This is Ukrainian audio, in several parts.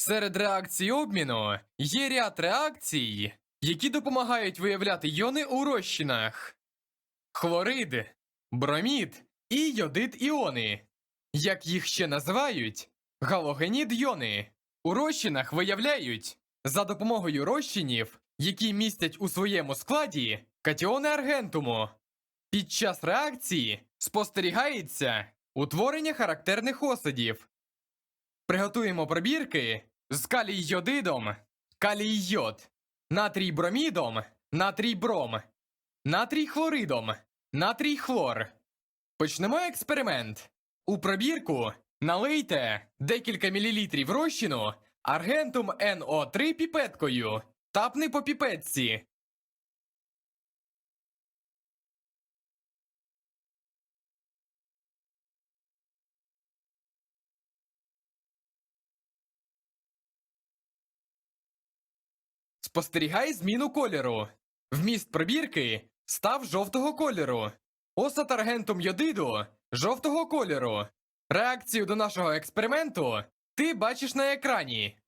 Серед реакцій обміну є ряд реакцій, які допомагають виявляти йони у розчинах: хлорид, бромід і йодид іони. Як їх ще називають, галогенід йони. У розчинах виявляють за допомогою розчинів, які містять у своєму складі катіони аргентуму. Під час реакції спостерігається утворення характерних осадів. Приготуємо пробірки з калій-йодидом, калій-йод, натрій-бромідом, натрій-бром, натрій-хлоридом, натрій-хлор. Почнемо експеримент. У пробірку налийте декілька мілілітрів розчину аргентум НО3 піпеткою. Тапни по піпетці. Спостерігай зміну кольору. Вміст пробірки став жовтого кольору. Осад аргентум йодиду жовтого кольору. Реакцію до нашого експерименту ти бачиш на екрані.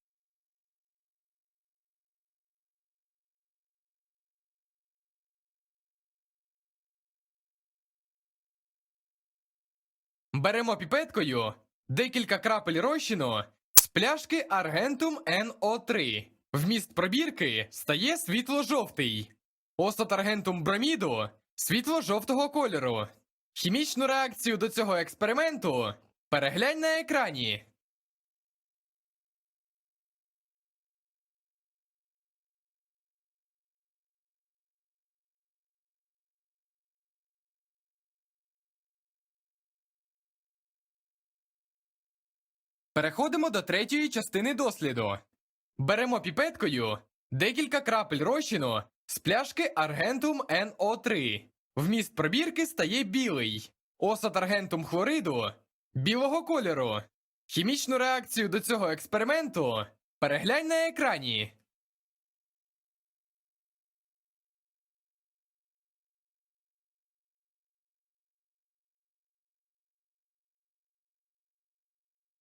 Беремо піпеткою декілька крапель розчину з пляшки Аргентум НО3. Вміст пробірки стає світло-жовтий. Осад аргентум броміду світло-жовтого кольору. Хімічну реакцію до цього експерименту переглянь на екрані. Переходимо до третьої частини досліду. Беремо піпеткою декілька крапель розчину з пляшки Аргентум НО3. Вміст пробірки стає білий. Осад аргентум хлориду білого кольору. Хімічну реакцію до цього експерименту переглянь на екрані.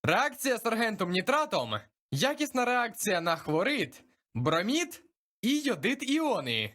Реакція з аргентум нітратом якісна реакція на хлорид, бромід і йодит іони.